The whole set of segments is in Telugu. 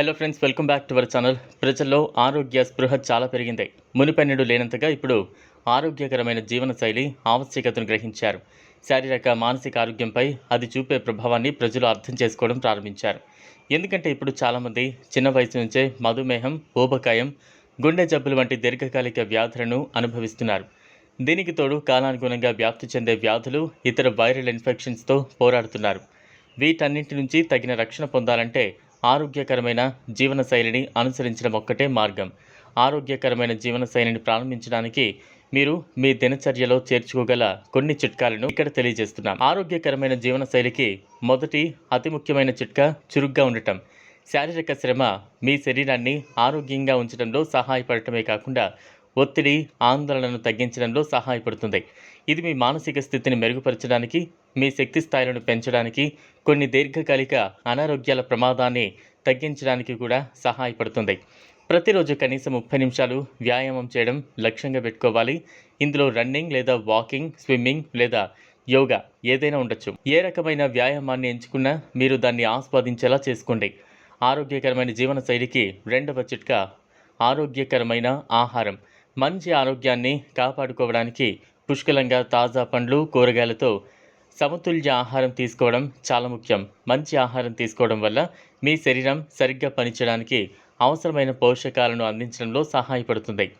Hello friends welcome back to our channel ప్రజల్లో ఆరోగ్య స్పృహ చాలా పెరిగింది. మునిపెన్నడు లేనంతగా ఇప్పుడు ఆరోగ్యకరమైన జీవనశైలి ఆవశ్యకతను గ్రహించారు. శారీరక మానసిక ఆరోగ్యంపై అది చూపే ప్రభావాన్ని ప్రజలు అర్థం చేసుకోవడం ప్రారంభించారు. ఎందుకంటే ఇప్పుడు చాలామంది చిన్న వయసు నుంచే మధుమేహం ఊబకాయం గుండె జబ్బులు వంటి దీర్ఘకాలిక వ్యాధులను అనుభవిస్తున్నారు. దీనికి తోడు కాలానుగుణంగా వ్యాప్తి చెందే వ్యాధులు ఇతర వైరల్ ఇన్ఫెక్షన్స్తో పోరాడుతున్నారు. వీటన్నింటి నుంచి తగిన రక్షణ పొందాలంటే ఆరోగ్యకరమైన జీవనశైలిని అనుసరించడం ఒక్కటే మార్గం. ఆరోగ్యకరమైన జీవనశైలిని ప్రారంభించడానికి మీరు మీ దినచర్యలో చేర్చుకోగల కొన్ని చిట్కాలను ఇక్కడ తెలియజేస్తున్నాం. ఆరోగ్యకరమైన జీవనశైలికి మొదటి అతి ముఖ్యమైన చిట్కా చురుగ్గా ఉండటం. శారీరక శ్రమ మీ శరీరాన్ని ఆరోగ్యంగా ఉంచడంలో సహాయపడటమే కాకుండా ఒత్తిడి ఆందోళనను తగ్గించడంలో సహాయపడుతుంది. ఇది మీ మానసిక స్థితిని మెరుగుపరచడానికి మీ శక్తి స్థాయిలను పెంచడానికి కొన్ని దీర్ఘకాలిక అనారోగ్యాల ప్రమాదాన్ని తగ్గించడానికి కూడా సహాయపడుతుంది. ప్రతిరోజు కనీసం ముప్పై నిమిషాలు వ్యాయామం చేయడం లక్ష్యంగా పెట్టుకోవాలి. ఇందులో రన్నింగ్ లేదా వాకింగ్ స్విమ్మింగ్ లేదా యోగా ఏదైనా ఉండొచ్చు. ఏ రకమైన వ్యాయామాన్ని ఎంచుకున్నా మీరు దాన్ని ఆస్వాదించేలా చేసుకోండి. ఆరోగ్యకరమైన జీవనశైలికి రెండవ చిట్కా ఆరోగ్యకరమైన ఆహారం. మంచి ఆరోగ్యాన్ని కాపాడుకోవడానికి పుష్కలంగా తాజా పండ్లు కూరగాయలతో సమతుల్య ఆహారం తీసుకోవడం చాలా ముఖ్యం. మంచి ఆహారం తీసుకోవడం వల్ల మీ శరీరం సరిగ్గా పనిచేయడానికి అవసరమైన పోషకాలను అందించడంలో సహాయపడుతుంది.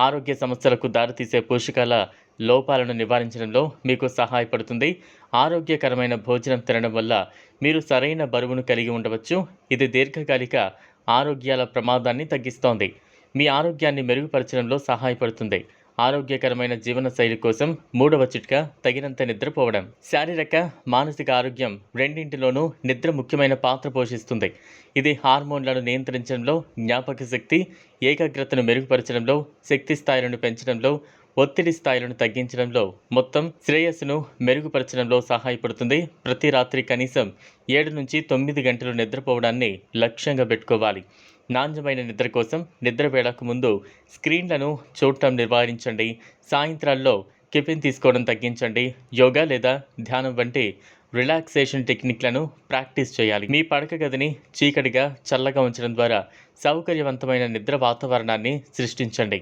ఆరోగ్య సమస్యలకు దారితీసే పోషకాల లోపాలను నివారించడంలో మీకు సహాయపడుతుంది. ఆరోగ్యకరమైన భోజనం తినడం వల్ల మీరు సరైన బరువును కలిగి ఉండవచ్చు. ఇది దీర్ఘకాలిక ఆరోగ్యాల ప్రమాదాన్ని తగ్గిస్తోంది. మీ ఆరోగ్యాన్ని మెరుగుపరచడంలో సహాయపడుతుంది. ఆరోగ్యకరమైన జీవనశైలి కోసం మూడవ చిట్కా తగినంత నిద్రపోవడం. శారీరక మానసిక ఆరోగ్యం రెండింటిలోనూ నిద్ర ముఖ్యమైన పాత్ర పోషిస్తుంది. ఇది హార్మోన్లను నియంత్రించడంలో జ్ఞాపక శక్తి ఏకాగ్రతను మెరుగుపరచడంలో శక్తి స్థాయిలను పెంచడంలో ఒత్తిడి స్థాయిలను తగ్గించడంలో మొత్తం శ్రేయస్సును మెరుగుపరచడంలో సహాయపడుతుంది. ప్రతి రాత్రి కనీసం ఏడు నుంచి తొమ్మిది గంటలు నిద్రపోవడాన్ని లక్ష్యంగా పెట్టుకోవాలి. నాణ్యమైన నిద్ర కోసం నిద్ర వేళకు ముందు స్క్రీన్లను చూడటం నివారించండి. సాయంత్రాల్లో కెఫిన్ తీసుకోవడం తగ్గించండి. యోగా లేదా ధ్యానం వంటి రిలాక్సేషన్ టెక్నిక్లను ప్రాక్టీస్ చేయాలి. మీ పడక గదిని చీకటిగా చల్లగా ఉంచడం ద్వారా సౌకర్యవంతమైన నిద్ర వాతావరణాన్ని సృష్టించండి.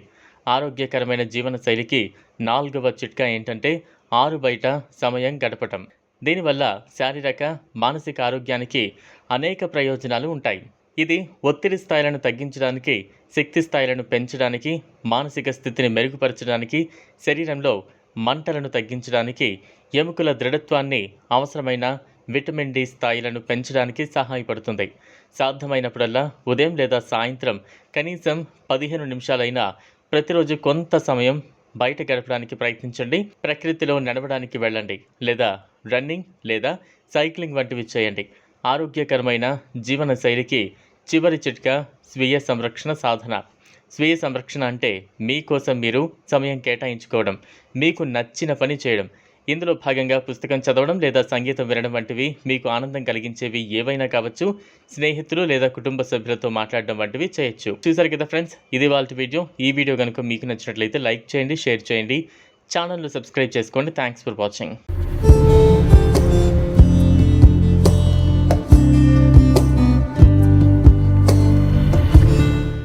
ఆరోగ్యకరమైన జీవనశైలికి నాలుగవ చిట్కా ఏంటంటే ఆరు బయట సమయం గడపటం. దీనివల్ల శారీరక మానసిక ఆరోగ్యానికి అనేక ప్రయోజనాలు ఉంటాయి. ఇది ఒత్తిడి స్థాయిలను తగ్గించడానికి శక్తి స్థాయిలను పెంచడానికి మానసిక స్థితిని మెరుగుపరచడానికి శరీరంలో మంటలను తగ్గించడానికి ఎముకల దృఢత్వాన్ని అవసరమైన విటమిన్ డి స్థాయిలను పెంచడానికి సహాయపడుతుంది. సాధ్యమైనప్పుడల్లా ఉదయం లేదా సాయంత్రం కనీసం పదిహేను నిమిషాలైనా ప్రతిరోజు కొంత సమయం బయట గడపడానికి ప్రయత్నించండి. ప్రకృతిలో నడవడానికి వెళ్ళండి. లేదా రన్నింగ్ లేదా సైక్లింగ్ వంటివి చేయండి. ఆరోగ్యకరమైన జీవన శైలికి చివరి చిట్కా స్వీయ సంరక్షణ సాధన. స్వీయ సంరక్షణ అంటే మీకోసం మీరు సమయం కేటాయించుకోవడం మీకు నచ్చిన పని చేయడం ఇందులో భాగంగా పుస్తకం చదవడం లేదా సంగీతం వినడం వంటివి మీకు ఆనందం కలిగించేవి ఏవైనా కావచ్చు. స్నేహితులు లేదా కుటుంబ సభ్యులతో మాట్లాడడం వంటివి చేయొచ్చు. చూసారు కదా ఫ్రెండ్స్? ఇది వాళ్ళ వీడియో. ఈ వీడియో కనుక మీకు నచ్చినట్లయితే లైక్ చేయండి షేర్ చేయండి. ఛానల్ను సబ్స్క్రైబ్ చేసుకోండి. Thanks for watching.